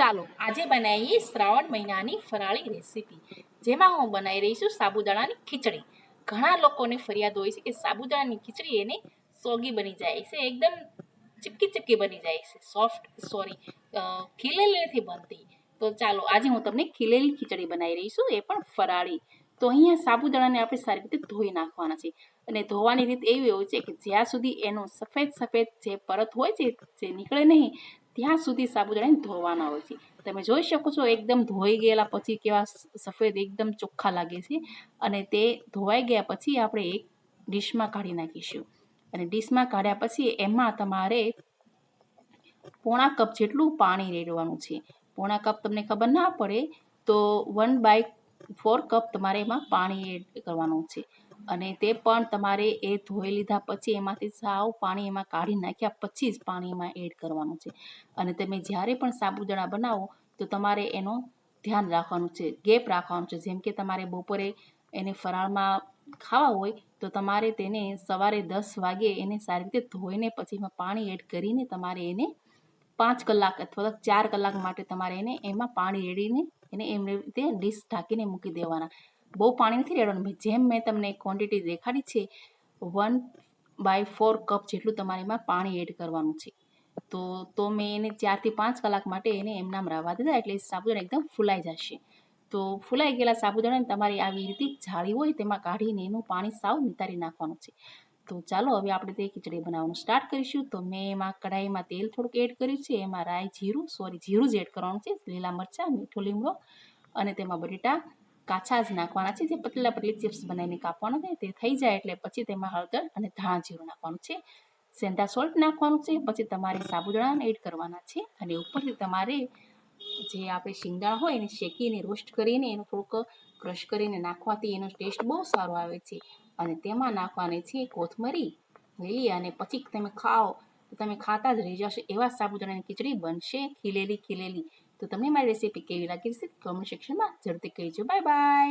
ચાલો, આજે બનાવીએ શ્રાવણ મહિનાની ફરાળી રેસીપી જેમાં હું બનાવી રહી છું સાબુદાણાની ખીચડી. ઘણા લોકોને ફરિયાદ હોય છે કે સાબુદાણાની ખીચડી એને સોગી બની જાય છે, એકદમ ચીપકી ચીપકી બની જાય છે. સોફ્ટ સોરી ખીલેલી નથી બનતી. તો ચાલો, આજે હું તમને ખીલેલી ખીચડી બનાવી રહી છું, એ પણ ફરાળી. તો અહીંયા સાબુદાણાને આપણે સારી રીતે ધોઈ નાખવાના છે. અને ધોવાની રીત એવી હોય છે કે જ્યાં સુધી એનો સફેદ સફેદ જે પરત હોય છે, જે નીકળે નહીં ત્યાં સુધી સાબુદાણાને ધોવાના હોય છે. તમે જોઈ શકો છો, એકદમ ધોઈ ગયેલા પછી કેવા સફેદ, એકદમ ચોખ્ખા લાગે છે. અને તે ધોવાઈ ગયા પછી આપણે એક ડીશમાં કાઢી નાખીશું. અને ડીશમાં કાઢ્યા પછી એમાં તમારે પોણા કપ જેટલું પાણી રેડવાનું છે. પોણા કપ તમને ખબર ના પડે, તો વન બાય ફોર કપ તમારે એમાં પાણી એડ કરવાનું છે. અને તે પણ તમારે એ ધોઈ લીધા પછી એમાંથી સાવ પાણી એમાં કાઢી નાખ્યા પછી જ પાણી એમાં એડ કરવાનું છે. અને તમે જ્યારે પણ સાબુદાણા બનાવો, તો તમારે એનો ધ્યાન રાખવાનું છે, ગેપ રાખવાનું છે. જેમ કે તમારે બપોરે એને ફરાળમાં ખાવા હોય, તો તમારે તેને સવારે દસ વાગે એને સારી રીતે ધોઈને પછી એમાં પાણી એડ કરીને તમારે એને પાંચ કલાક અથવા તો ચાર કલાક માટે તમારે એને એમાં પાણી રેડીને એને એમને રીતે ડીશ ઢાંકીને મૂકી દેવાના. બહુ પાણી નથી રેડવાનું જેમ મેં તમને ક્વોન્ટિટી દેખાડી છે વન બાય ફોર કપ જેટલું તમારે એમાં પાણી એડ કરવાનું છે. તો તો મેં એને ચારથી પાંચ કલાક માટે એને એમનામ રાવા દીધા એટલે સાબુદાણા એકદમ ફૂલાઈ જશે. તો ફૂલાઈ ગયેલા સાબુદાણાને તમારે આવી રીતે જાળી હોય તેમાં કાઢીને એનું પાણી સાવ નિતારી નાખવાનું છે. તો ચાલો હવે આપણે તે ખીચડી બનાવવાનું સ્ટાર્ટ કરીશું. તો મેં એમાં કઢાઈમાં તેલ થોડુંક એડ કર્યું છે, એમાં રાઈ જીરું, સોરી, જીરું જ એડ કરવાનું છે, લીલા મરચાં, મીઠો લીમડો અને તેમાં બટેટા કાચા જ નાખવાના છે, જે પતલા પતલી ચિપ્સ બનાવીને કાપવાના છે, તે થઈ જાય એટલે પછી તેમાં હળદર અને ધાણા જીરું નાખવાનું છે. સેંધા સોલ્ટ નાખવાનું છે, પછી તમારે સાબુદાણાને એડ કરવાના છે અને ઉપરથી તમારે જે આપણે શિંગદાણા હોય એને શેકીને રોસ્ટ કરીને એનું થોડુંક ક્રશ કરીને નાખવાથી એનો ટેસ્ટ બહુ સારો આવે છે. અને તેમાં નાખવાની છે કોથમરી, લીલી અને પછી તમે ખાઓ તો તમે ખાતા જ રહી જશો એવા સાબુદાણાની ખીચડી બનશે ખીલેલી ખીલેલી. તો તમને મારી રેસીપી કેવી લાગી છે કોમેન્ટ સેક્શનમાં જરૂરથી કહેજો. Bye bye